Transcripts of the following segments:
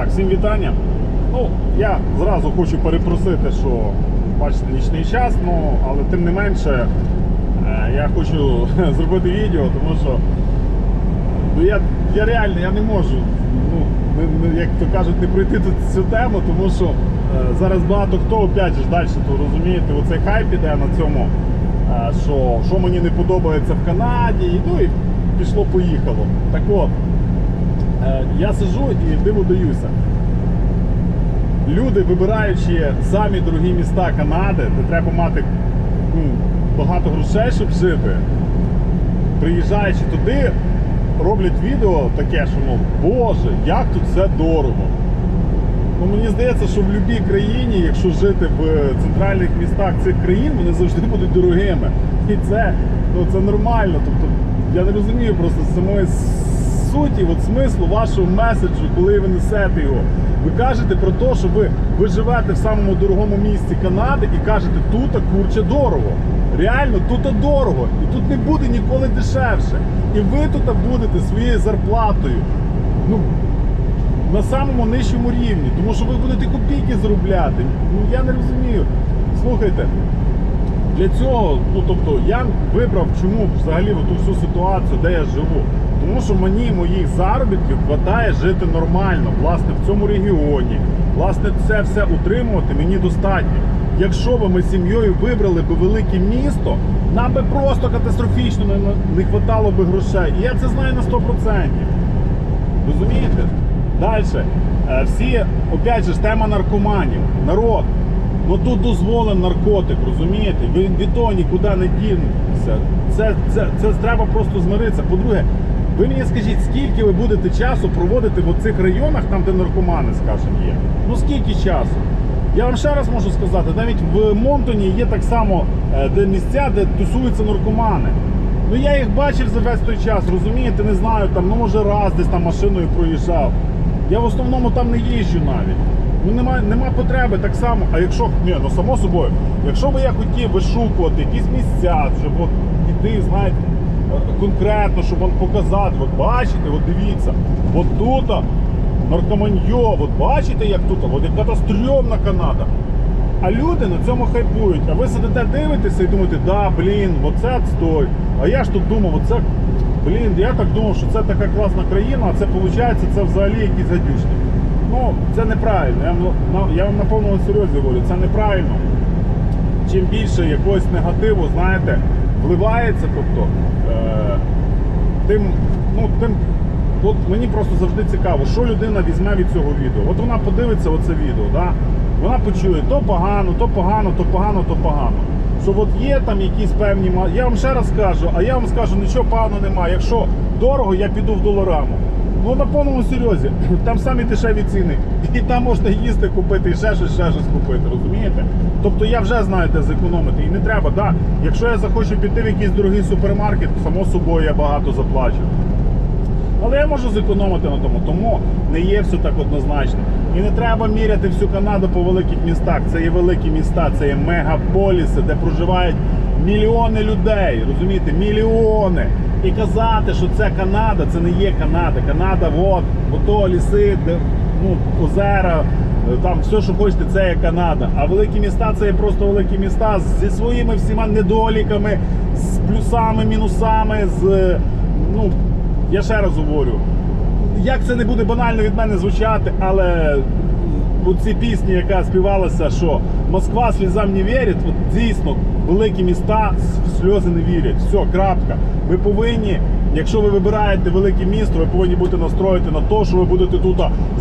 Так, всім вітання. Ну, я зразу хочу перепросити, що бачите, нічний час, ну, але тим не менше е, я хочу зробити відео, тому що ну, я, я реально я не можу, ну, як то кажуть, не пройти тут цю тему, тому що е, зараз багато хто опять же далі, то розумієте, оцей хайп іде на цьому, е, що, що мені не подобається в Канаді, ну і пішло-поїхало. Так от. Е, Я сижу і диву даюся. Люди, вибираючи самі дорогі міста Канади, де треба мати ну, багато грошей, щоб жити, приїжджаючи туди, роблять відео таке, що мов, Боже, як тут все дорого. Ну, мені здається, що в будь-якій країні, якщо жити в центральних містах цих країн, вони завжди будуть дорогими. І це, ну, це нормально. Тобто, я не розумію просто самої суті, от смислу вашого меседжу, коли ви несете його. Ви кажете про те, що ви, ви живете в самому дорогому місці Канади і кажете, тут курче дорого. Реально, тут дорого. І тут не буде ніколи дешевше. І ви тут будете своєю зарплатою. Ну, на самому нижчому рівні, тому що ви будете копійки заробляти. Ну я не розумію. Слухайте, для цього, ну тобто, я вибрав чому взагалі ту всю ситуацію, де я живу. Тому що мені моїх заробітків вистачає жити нормально, власне, в цьому регіоні. Власне, це все утримувати мені достатньо. Якщо б ми з сім'єю вибрали б велике місто, нам би просто катастрофічно не, вистачало б грошей. І я це знаю на 100%. Розумієте? Далі. Е, Всі, опять же, тема наркоманів. Народ. Ну тут дозволен наркотик, розумієте? Ви від того нікуди не дінетеся. Це, це, це треба просто змиритися. По-друге, ви мені скажіть, скільки ви будете часу проводити в цих районах, там, де наркомани, скажімо, є? Ну скільки часу? Я вам ще раз можу сказати, навіть в Монтоні є так само е, де місця, де тусуються наркомани. Ну я їх бачив за весь той час, розумієте, не знаю, там, ну може раз десь там машиною проїжджав. Я в основному там не їжджу навіть. Ну нема, нема потреби так само. А якщо, ні, ну само собою, якщо би я хотів вишукувати якісь місця, щоб от іти, знаєте, конкретно, щоб вам показати, от бачите, от дивіться, от тут наркоманьо, от бачите, як тут, от яка стрьомна Канада. А люди на цьому хайпують. А ви сидите дивитеся і думаєте, да, блін, оце отстой. А я ж тут думав, оце, блін, я так думав, що це така класна країна, а це виходить, це взагалі якісь гадючні. Ну, це неправильно. Я вам, я вам на повному серйозі говорю, це неправильно. Чим більше якогось негативу, знаєте, вливається, тобто, е, тим, ну, тим, от мені просто завжди цікаво, що людина візьме від цього відео. От вона подивиться оце відео, да? вона почує то погано, то погано, то погано, то погано. Що от є там якісь певні. Я вам ще раз скажу, а я вам скажу, нічого поганого немає. Якщо дорого, я піду в долараму. Ну на повному серйозі, там самі дешеві ціни. І там можна їсти купити і ще щось, ще щось купити, розумієте? Тобто я вже знаю, де зекономити. І не треба, да. Якщо я захочу піти в якийсь дорогий супермаркет, само собою я багато заплачу. Але я можу зекономити на тому, тому не є все так однозначно. І не треба міряти всю Канаду по великих містах. Це є великі міста, це є мегаполіси, де проживають мільйони людей. Розумієте, мільйони. І казати, що це Канада, це не є Канада. Канада, от, ото ліси, де, ну, озера, е, там все, що хочете, це є Канада. А великі міста це є просто великі міста зі своїми всіма недоліками, з плюсами, мінусами, з е, ну. Я ще раз говорю, як це не буде банально від мене звучати, але у цій пісні, яка співалася, що Москва слізам не вірить, от дійсно великі міста в сльози не вірять. Все, крапка. Ви повинні, якщо ви вибираєте велике місто, ви повинні бути настроїти на те, що ви будете тут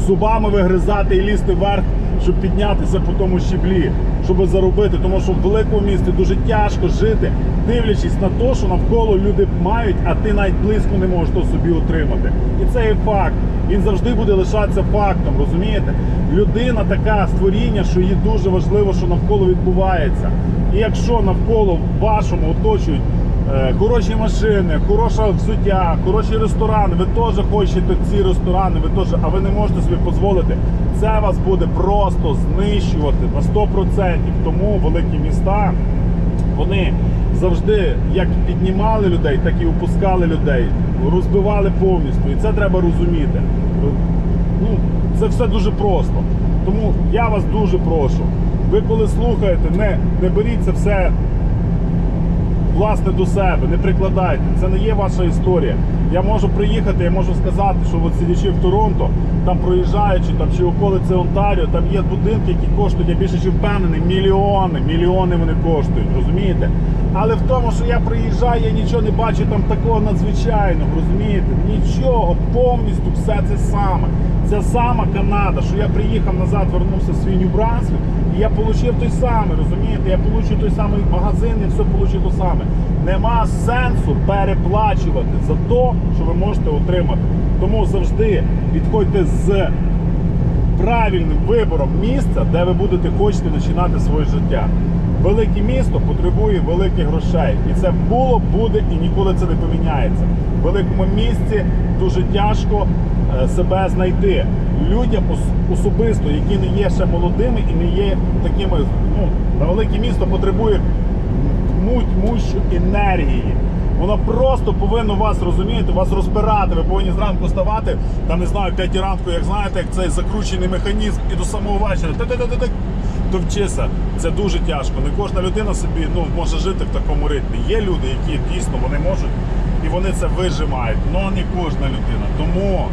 зубами вигризати і лізти вверх, щоб піднятися по тому щеблі, щоб заробити. Тому що в великому місті дуже тяжко жити, дивлячись на те, що навколо люди мають, а ти навіть близько не можеш то собі отримати. І це є факт. Він завжди буде лишатися фактом, розумієте? Людина така створіння, що їй дуже важливо, що навколо відбувається. І якщо навколо вашому оточують е, хороші машини, хороше взуття, хороші ресторани, ви теж хочете ці ресторани, ви теж, а ви не можете собі дозволити, це вас буде просто знищувати на 100%. Тому великі міста вони завжди як піднімали людей, так і опускали людей, розбивали повністю. І це треба розуміти. Ну, Це все дуже просто. Тому я вас дуже прошу. Ви коли слухаєте, не, не беріть це все власне до себе, не прикладайте. Це не є ваша історія. Я можу приїхати, я можу сказати, що от сидячи в Торонто, там проїжджаючи, там чи околиці Онтаріо, там є будинки, які коштують, я більше чи впевнений, мільйони, мільйони вони коштують, розумієте? Але в тому, що я приїжджаю, я нічого не бачу там такого надзвичайного, розумієте? Нічого, повністю все це саме. Це сама Канада, що я приїхав назад, вернувся в свій Нью-Брансвік, і я отримав той самий, розумієте? Я отримав той самий магазин, і все отримав те саме. Нема сенсу переплачувати за те, що ви можете отримати. Тому завжди підходьте з правильним вибором місця, де ви будете хочете починати своє життя. Велике місто потребує великих грошей. І це було, буде і ніколи це не поміняється. В великому місті дуже тяжко е, себе знайти. Людям особисто, які не є ще молодими і не є такими, ну, на велике місто потребує тьму тьмущу енергії. Воно просто повинно вас розумієте, вас розбирати. Ви повинні зранку ставати, там не знаю, 5 ранку, як знаєте, як цей закручений механізм, і до самого вечора. Та-та-та-та-та, Це дуже тяжко. Не кожна людина собі ну, може жити в такому ритмі. Є люди, які дійсно вони можуть і вони це вижимають. але не кожна людина. Тому,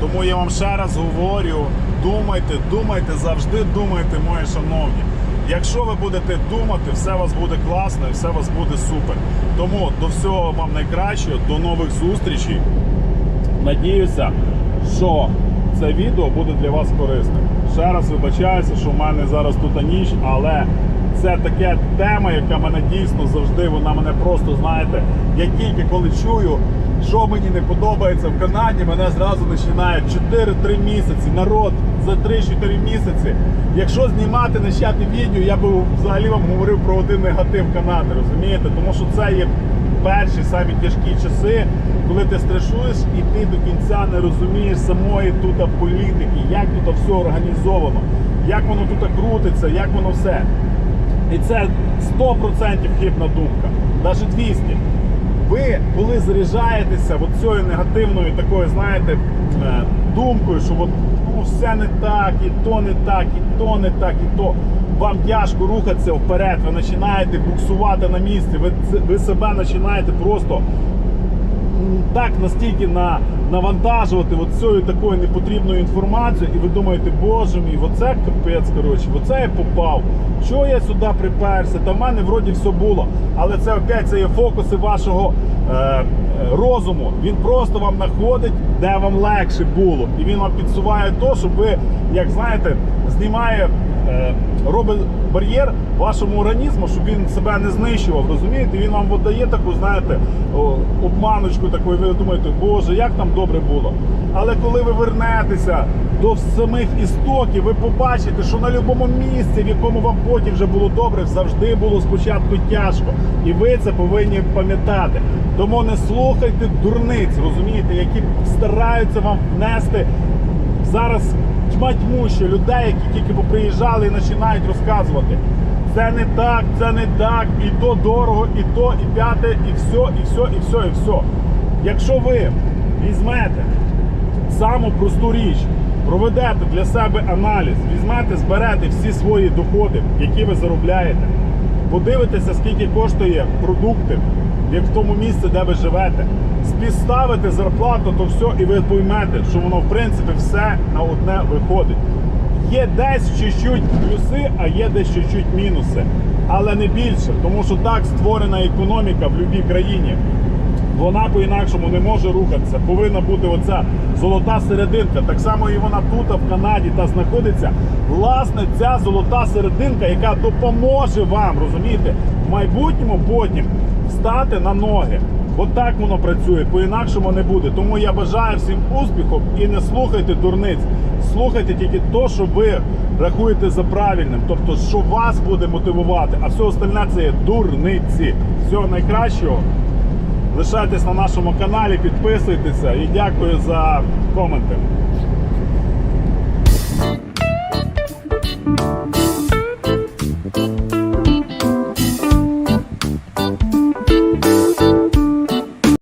тому я вам ще раз говорю: думайте, думайте, завжди думайте, мої шановні. Якщо ви будете думати, все у вас буде класно і все у вас буде супер. Тому до всього вам найкращого, до нових зустрічей. Надіюся, що це відео буде для вас корисним. Ще раз вибачаюся, що в мене зараз тут ніч, але це така тема, яка мене дійсно завжди, вона мене просто, знаєте, я тільки коли чую, що мені не подобається в Канаді, мене зразу починає 4-3 місяці. Народ за 3-4 місяці. Якщо знімати начати відео, я би взагалі вам говорив про один негатив Канади, розумієте? Тому що це є перші самі тяжкі часи, коли ти стресуєш і ти до кінця не розумієш самої тут політики, як тут все організовано, як воно тут крутиться, як воно все. І це 100% хибна думка, навіть 200. Ви, коли заряджаєтеся от цією негативною такою, знаєте, е, думкою, що от, ну, все не так, і то не так, і то не так, і то. Вам тяжко рухатися вперед, ви починаєте буксувати на місці, ви, ви себе починаєте просто так настільки на, навантажувати цією такою непотрібною інформацією, і ви думаєте, боже мій, оце капець, коротше, оце я попав. Чого я сюди приперся? Та в мене вроді все було. Але це опять це є фокуси вашого е, розуму. Він просто вам знаходить, де вам легше було. І він вам підсуває то, щоб ви, як знаєте, знімає. е, Робить бар'єр вашому організму, щоб він себе не знищував, розумієте? Він вам дає таку, знаєте, обманочку таку, і ви думаєте, боже, як там добре було. Але коли ви вернетеся до самих істоків, ви побачите, що на будь-якому місці, в якому вам потім вже було добре, завжди було спочатку тяжко. І ви це повинні пам'ятати. Тому не слухайте дурниць, розумієте, які стараються вам внести зараз тьма тьмуща людей, які тільки поприїжджали і починають розказувати. Це не так, це не так, і то дорого, і то, і п'яте, і все, і все, і все, і все. Якщо ви візьмете саму просту річ, проведете для себе аналіз, візьмете, зберете всі свої доходи, які ви заробляєте, подивитеся, скільки коштує продукти, як в тому місці, де ви живете, співставите зарплату, то все, і ви поймете, що воно в принципі все на одне виходить. Є десь чуть-чуть плюси, а є десь чуть-чуть мінуси. Але не більше, тому що так створена економіка в будь-якій країні. Вона по-інакшому не може рухатися. Повинна бути оця золота серединка. Так само і вона тут, в Канаді, та знаходиться. Власне, ця золота серединка, яка допоможе вам, розумієте, в майбутньому потім встати на ноги. От так воно працює, по-інакшому не буде. Тому я бажаю всім успіху і не слухайте дурниць. Слухайте тільки то, що ви рахуєте за правильним, тобто, що вас буде мотивувати, а все остальне це є дурниці. Всього найкращого. Лишайтесь на нашому каналі, підписуйтеся і дякую за коменти.